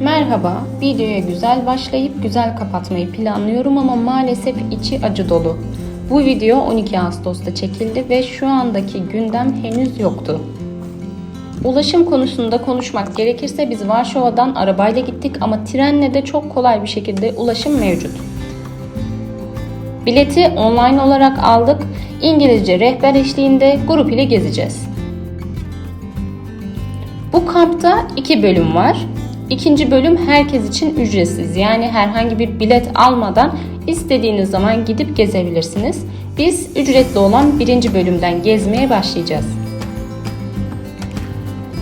Merhaba, videoya güzel başlayıp güzel kapatmayı planlıyorum ama maalesef içi acı dolu. Bu video 12 Ağustos'ta çekildi ve şu andaki gündem henüz yoktu. Ulaşım konusunda konuşmak gerekirse biz Varşova'dan arabayla gittik ama trenle de çok kolay bir şekilde ulaşım mevcut. Bileti online olarak aldık. İngilizce rehber eşliğinde grup ile gezeceğiz. Bu kampta iki bölüm var. İkinci bölüm herkes için ücretsiz. Yani herhangi bir bilet almadan istediğiniz zaman gidip gezebilirsiniz. Biz ücretli olan birinci bölümden gezmeye başlayacağız.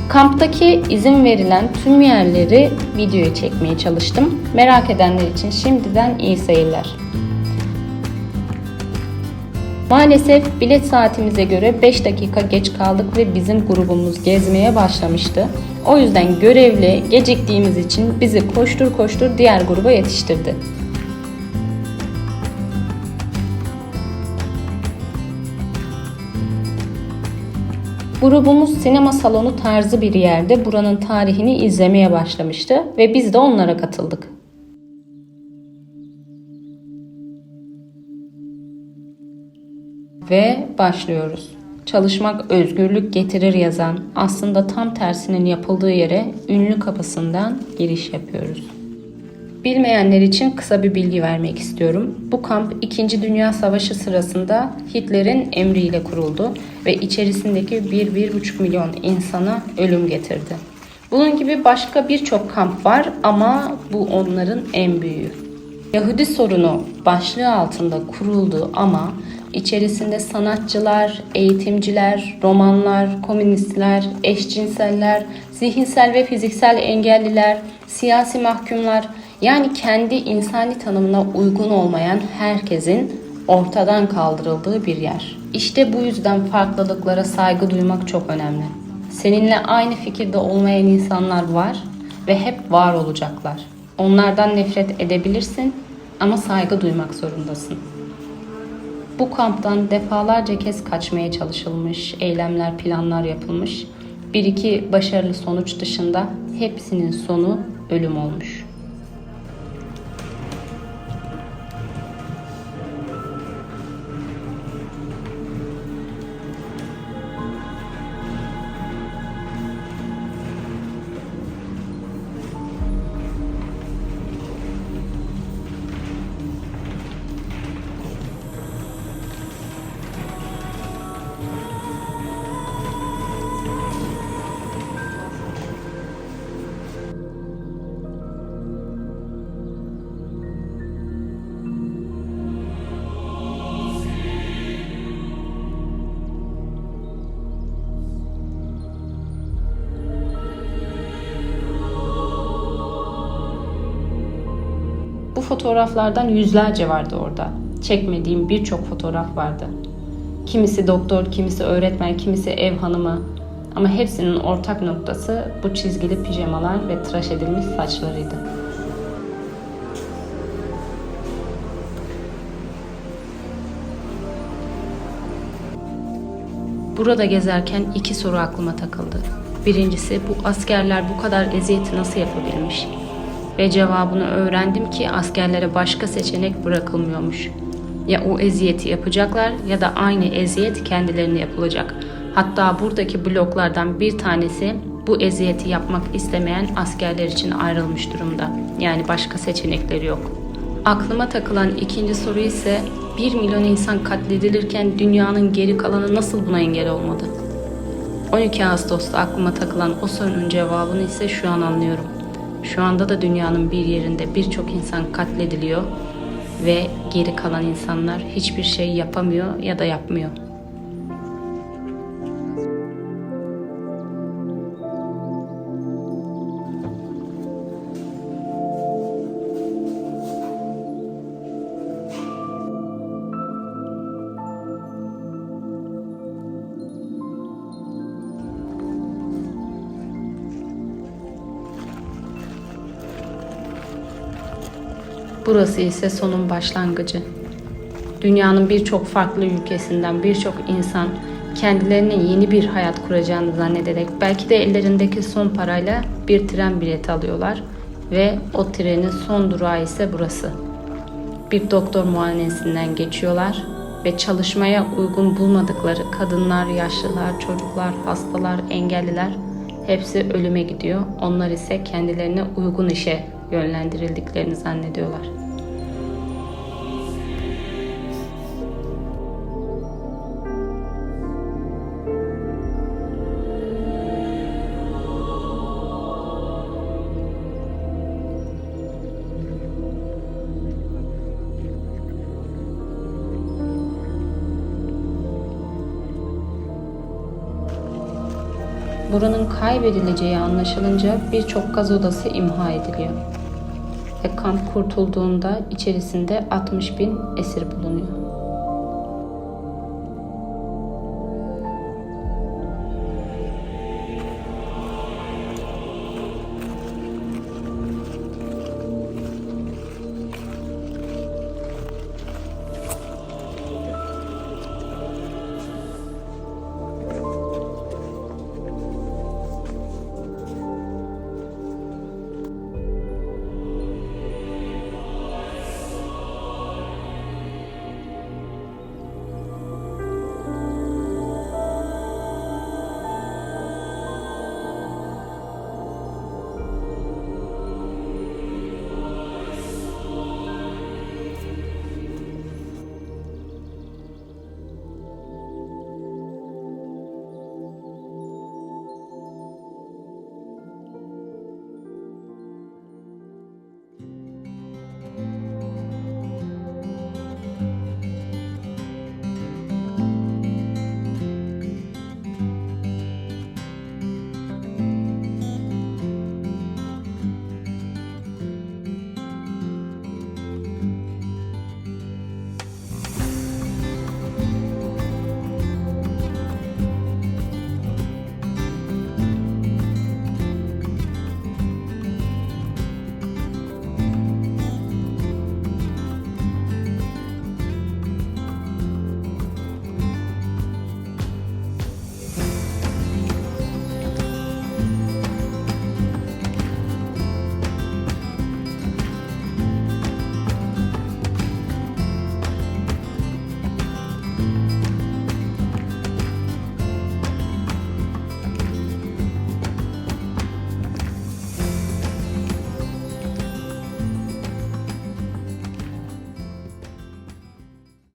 Kamptaki izin verilen tüm yerleri videoya çekmeye çalıştım. Merak edenler için şimdiden iyi seyirler. Maalesef bilet saatimize göre 5 dakika geç kaldık ve bizim grubumuz gezmeye başlamıştı. O yüzden görevli geciktiğimiz için bizi koştur koştur diğer gruba yetiştirdi. Grubumuz sinema salonu tarzı bir yerde buranın tarihini izlemeye başlamıştı ve biz de onlara katıldık. Ve başlıyoruz. Çalışmak özgürlük getirir yazan aslında tam tersinin yapıldığı yere ünlü kapısından giriş yapıyoruz. Bilmeyenler için kısa bir bilgi vermek istiyorum. Bu kamp 2. Dünya Savaşı sırasında Hitler'in emriyle kuruldu ve içerisindeki 1-1,5 milyon insana ölüm getirdi. Bunun gibi başka birçok kamp var ama bu onların en büyüğü. Yahudi sorunu başlığı altında kuruldu ama içerisinde sanatçılar, eğitimciler, romanlar, komünistler, eşcinseller, zihinsel ve fiziksel engelliler, siyasi mahkumlar yani kendi insani tanımına uygun olmayan herkesin ortadan kaldırıldığı bir yer. İşte bu yüzden farklılıklara saygı duymak çok önemli. Seninle aynı fikirde olmayan insanlar var ve hep var olacaklar. Onlardan nefret edebilirsin ama saygı duymak zorundasın. Bu kamptan defalarca kez kaçmaya çalışılmış, eylemler, planlar yapılmış. Bir iki başarılı sonuç dışında hepsinin sonu ölüm olmuş. Fotoğraflardan yüzlerce vardı orada. Çekmediğim birçok fotoğraf vardı. Kimisi doktor, kimisi öğretmen, kimisi ev hanımı. Ama hepsinin ortak noktası bu çizgili pijamalar ve tıraş edilmiş saçlarıydı. Burada gezerken iki soru aklıma takıldı. Birincisi bu askerler bu kadar eziyeti nasıl yapabilmiş? Ve cevabını öğrendim ki askerlere başka seçenek bırakılmıyormuş. Ya o eziyeti yapacaklar ya da aynı eziyet kendilerine yapılacak. Hatta buradaki bloklardan bir tanesi bu eziyeti yapmak istemeyen askerler için ayrılmış durumda. Yani başka seçenekleri yok. Aklıma takılan ikinci soru ise 1 milyon insan katledilirken dünyanın geri kalanı nasıl buna engel olmadı? 12 Ağustos'ta aklıma takılan o sorunun cevabını ise şu an anlıyorum. Şu anda da dünyanın bir yerinde birçok insan katlediliyor ve geri kalan insanlar hiçbir şey yapamıyor ya da yapmıyor. Burası ise sonun başlangıcı. Dünyanın birçok farklı ülkesinden birçok insan kendilerine yeni bir hayat kuracağını zannederek belki de ellerindeki son parayla bir tren bileti alıyorlar Ve o trenin son durağı ise burası. Bir doktor muayenesinden geçiyorlar ve çalışmaya uygun bulmadıkları kadınlar, yaşlılar, çocuklar, hastalar, engelliler hepsi ölüme gidiyor. Onlar ise kendilerine uygun işe yönlendirildiklerini zannediyorlar. Buranın kaybedileceği anlaşılınca birçok gaz odası imha ediliyor. Ve kamp kurtulduğunda içerisinde 60 bin esir bulunuyor.